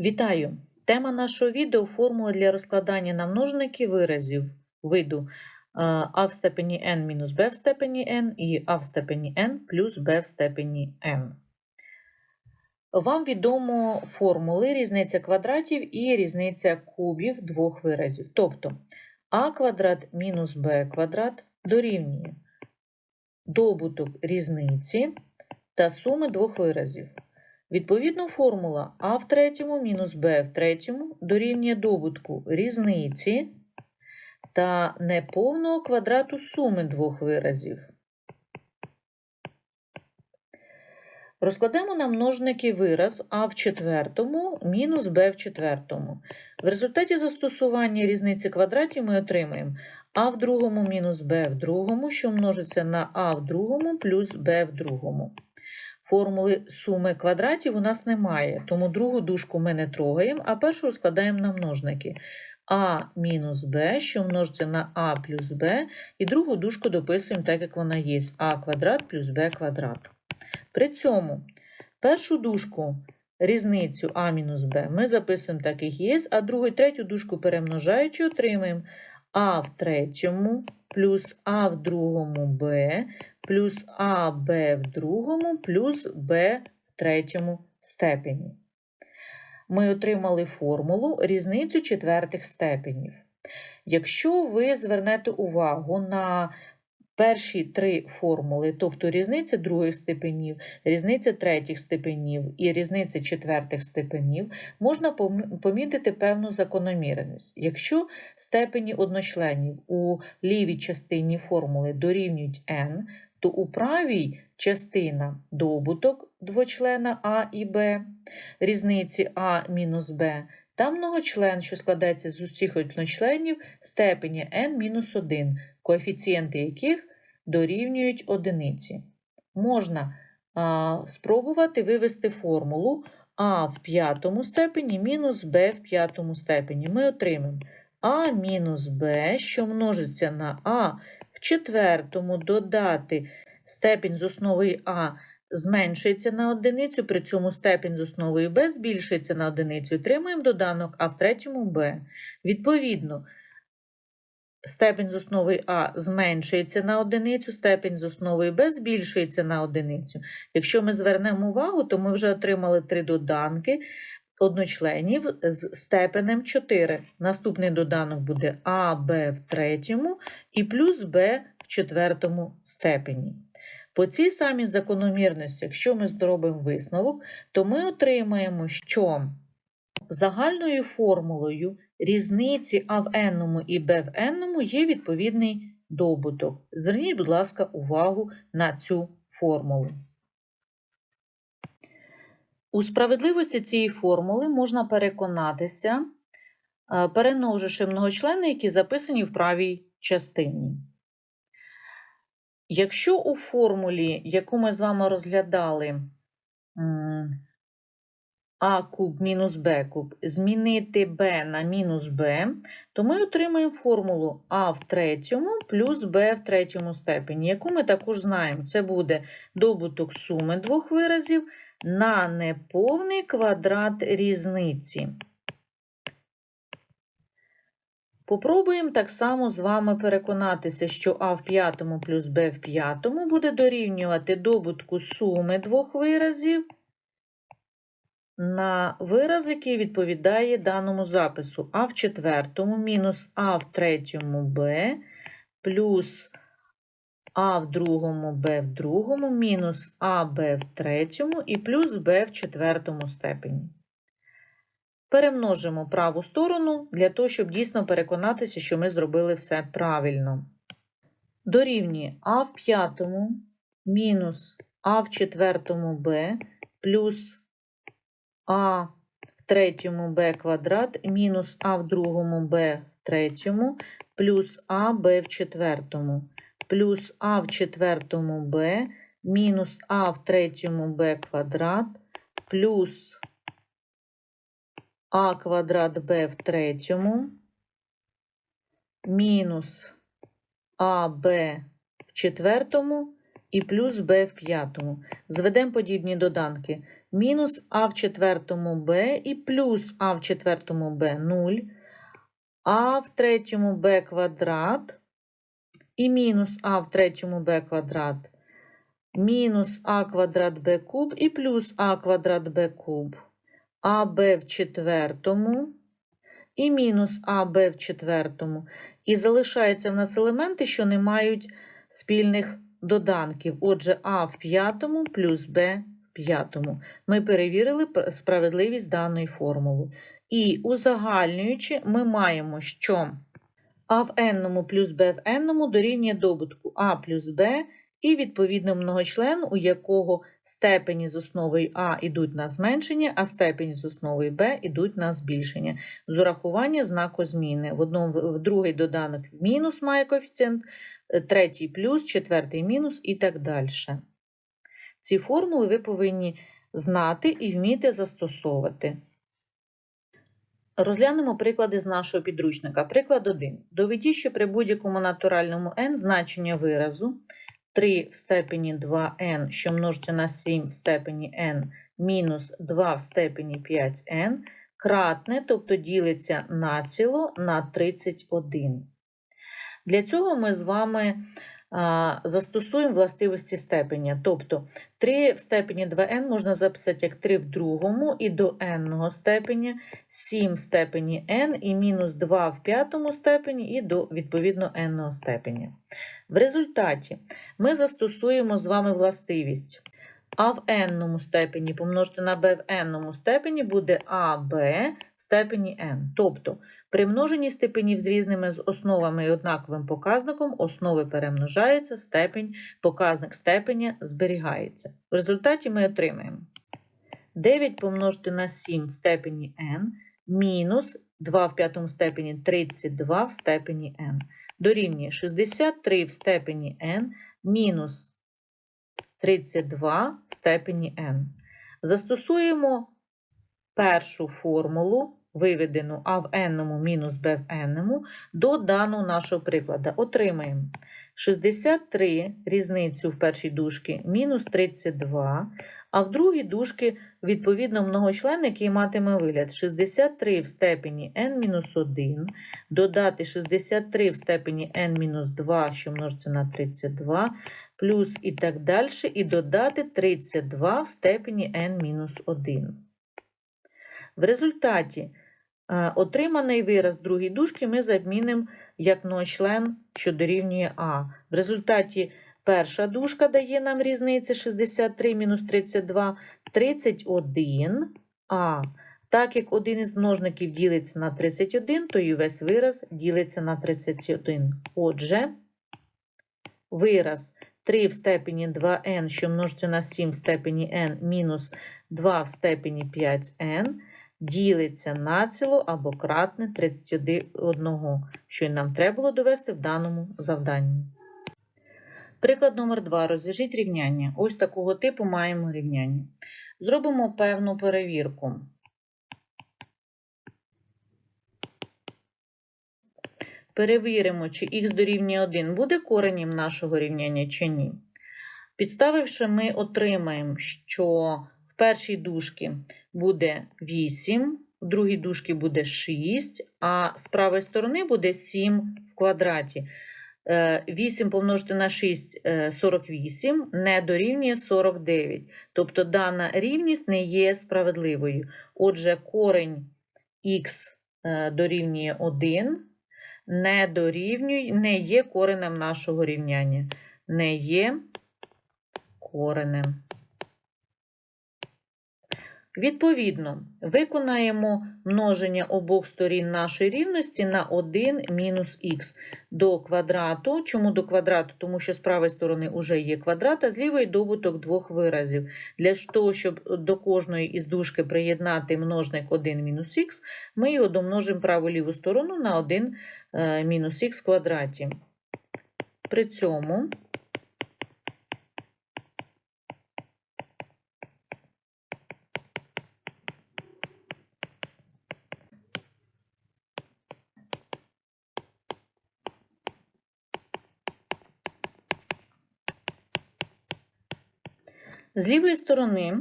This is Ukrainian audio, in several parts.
Вітаю! Тема нашого відео формула для розкладання на множники виразів виду е, а в степені n мінус b в степені n і а в степені n плюс b в степені n. Вам відомо формули різниця квадратів і різниця кубів двох виразів. Тобто а квадрат мінус b квадрат дорівнює добуток різниці та суми двох виразів. Відповідно, формула а в третьому мінус b в третьому дорівнює добутку різниці та неповного квадрату суми двох виразів. Розкладемо на множники вираз а в четвертому мінус b в четвертому. В результаті застосування різниці квадратів ми отримаємо а в другому мінус b в другому, що множиться на а в другому плюс b в другому. Формули суми квадратів у нас немає, тому другу дужку ми не трогаємо, а першу розкладаємо на множники. А мінус Б, що множиться на А плюс Б, і другу дужку дописуємо так, як вона є. А квадрат плюс Б квадрат. При цьому першу дужку різницю А мінус Б ми записуємо так, як є, а другу і третю дужку перемножаючи, отримаємо А в третьому плюс А в другому Б плюс АБ в другому плюс Б в третьому степені. Ми отримали формулу різницю четвертих степенів. Якщо ви звернете увагу на перші три формули, тобто різниця других степенів, різниця третіх степенів і різниця четвертих степенів, можна помітити певну закономірність. Якщо степені одночленів у лівій частині формули дорівнюють n, то у правій частина добуток двочлена А і Б, різниці А мінус Б, та многочлен, що складається з усіх одночленів степені n-1, коефіцієнти яких дорівнюють одиниці. Можна а, спробувати вивести формулу А в п'ятому степені мінус Б в п'ятому степені. Ми отримаємо А мінус Б, що множиться на А в четвертому додати степінь з основою А зменшується на одиницю, при цьому степінь з основою Б збільшується на одиницю. Отримуємо доданок А в третьому Б. Відповідно, степінь з основою А зменшується на одиницю, степінь з основою Б збільшується на одиницю. Якщо ми звернемо увагу, то ми вже отримали три доданки одночленів з степенем 4. Наступний доданок буде А, Б в третьому і плюс Б в четвертому степені. По цій самій закономірності, якщо ми зробимо висновок, то ми отримаємо, що загальною формулою різниці А в n і Б в n є відповідний добуток. Зверніть, будь ласка, увагу на цю формулу. У справедливості цієї формули можна переконатися, е, перемноживши многочлени, які записані в правій частині. Якщо у формулі, яку ми з вами розглядали, а куб мінус Б куб, змінити b на мінус b, то ми отримаємо формулу а в третьому плюс b в третьому степені, яку ми також знаємо. Це буде добуток суми двох виразів на неповний квадрат різниці. Попробуємо так само з вами переконатися, що А в п'ятому плюс Б в п'ятому буде дорівнювати добутку суми двох виразів на вираз, який відповідає даному запису. А в четвертому мінус А в третьому Б плюс А в другому Б в другому мінус АБ в третьому і плюс Б в четвертому степені. Перемножимо праву сторону для того, щоб дійсно переконатися, що ми зробили все правильно. Дорівнює А в п'ятому мінус А в четвертому Б плюс А в третьому Б квадрат мінус А в другому Б в третьому плюс А Б в четвертому плюс А в четвертому Б мінус А в третьому Б квадрат плюс а квадрат Б в третьому, мінус АБ в четвертому і плюс Б в п'ятому. Зведемо подібні доданки. мінус а в четвертому b і плюс а в четвертому b 0, а в третьому b квадрат і мінус а в третьому b квадрат, мінус а квадрат b куб і плюс а квадрат b куб, аб в четвертому і мінус аб в четвертому. І залишаються в нас елементи, що не мають спільних доданків. Отже, а в п'ятому плюс b в п'ятому. Ми перевірили справедливість даної формули. І узагальнюючи, ми маємо, що а в n плюс b в n дорівнює добутку а плюс b і відповідно многочлен, у якого степені з основою а йдуть на зменшення, а степені з основою b йдуть на збільшення. З урахування знаку зміни. В, одному, в другий доданок мінус має коефіцієнт, третій плюс, четвертий мінус і так далі. Ці формули ви повинні знати і вміти застосовувати. Розглянемо приклади з нашого підручника. Приклад 1. Доведіть, що при будь-якому натуральному n значення виразу 3 в степені 2n, що множиться на 7 в степені n, мінус 2 в степені 5n, кратне, тобто ділиться націло на 31. Для цього ми з вами застосуємо властивості степеня. Тобто 3 в степені 2n можна записати як 3 в другому і до n степеня, 7 в степені n і мінус 2 в п'ятому степені і до відповідно n степеня. В результаті ми застосуємо з вами властивість а в n степені помножити на b в n степені буде аб в степені n. Тобто при множенні степенів з різними з основами і однаковим показником основи перемножаються, степень, показник степеня зберігається. В результаті ми отримаємо 9 помножити на 7 в степені n мінус 2 в п'ятому степені 32 в степені n. Дорівнює 63 в степені n мінус 32 в степені n. Застосуємо першу формулу, виведену а в n мінус b в n, до даного нашого прикладу. Отримаємо 63 різницю в першій дужці мінус 32, а в другій дужці відповідно многочлен, який матиме вигляд 63 в степені n мінус 1, додати 63 в степені n мінус 2, що множиться на 32, плюс і так далі, і додати 32 в степені n-1. В результаті е, отриманий вираз другої дужки ми замінимо як многочлен, що дорівнює А. В результаті перша дужка дає нам різниця 63 мінус 32, 31 А. Так як один із множників ділиться на 31, то і весь вираз ділиться на 31. Отже, вираз 3 в степені 2n, що множиться на 7 в степені n, мінус 2 в степені 5n, ділиться націло або кратне 31, що й нам треба було довести в даному завданні. Приклад номер 2. Розв'яжіть рівняння. Ось такого типу маємо рівняння. Зробимо певну перевірку. Перевіримо, чи х дорівнює 1 буде коренем нашого рівняння чи ні. Підставивши, ми отримаємо, що в першій дужці буде 8, в другій дужці буде 6, а з правої сторони буде 7 в квадраті. Е, 8 помножити на 6 е, 48 не дорівнює 49. Тобто дана рівність не є справедливою. Отже, корень х е, дорівнює 1 не дорівнює, не є коренем нашого рівняння. Не є коренем. Відповідно, виконаємо множення обох сторін нашої рівності на 1 мінус х до квадрату. Чому до квадрату? Тому що з правої сторони вже є квадрат, а з лівої добуток двох виразів. Для того, щоб до кожної із дужки приєднати множник 1 мінус х, ми його домножимо праву ліву сторону на 1 е, мінус х квадраті. При цьому З лівої сторони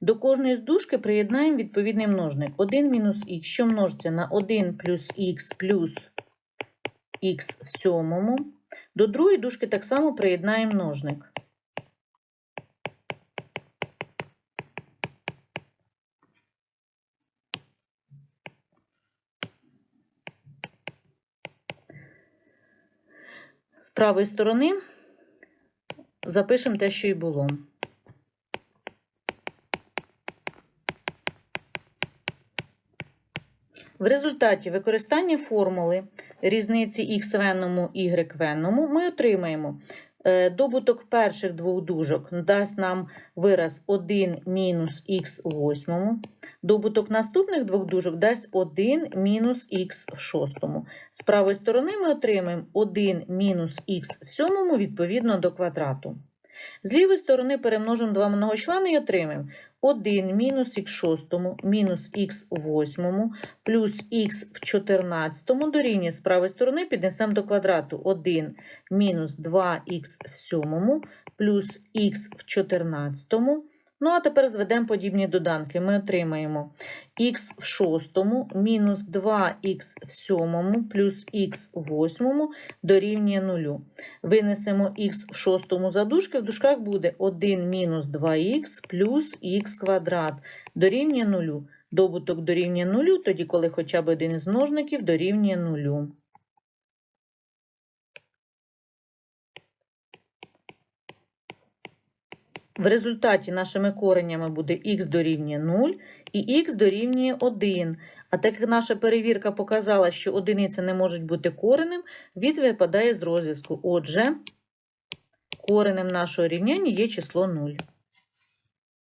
До кожної з дужки приєднаємо відповідний множник. 1 мінус х, що множиться на 1 плюс х плюс х в сьомому. До другої дужки так само приєднаємо множник. З правої сторони запишемо те, що і було. В результаті використання формули різниці х в n, y в ми отримаємо е, добуток перших двох дужок дасть нам вираз 1 мінус х у восьмому. Добуток наступних двох дужок дасть 1 мінус х в шостому. З правої сторони ми отримаємо 1 мінус х в сьомому відповідно до квадрату. З лівої сторони перемножимо два многочлени і отримаємо 1 мінус х шостому мінус х восьмому плюс х в 14 дорівнює з правої сторони піднесемо до квадрату 1 мінус 2х в сьомому плюс х в 14. Ну, а тепер зведемо подібні доданки. Ми отримаємо х в шостому мінус 2х в сьомому плюс х в восьмому дорівнює 0. Винесемо х в шостому за дужки, в дужках буде 1 мінус 2х плюс х квадрат дорівнює 0. Добуток дорівнює 0, тоді коли хоча б один із множників дорівнює 0. В результаті нашими коренями буде х дорівнює 0 і х дорівнює 1. А так як наша перевірка показала, що одиниці не можуть бути коренем, від випадає з розв'язку. Отже, коренем нашого рівняння є число 0.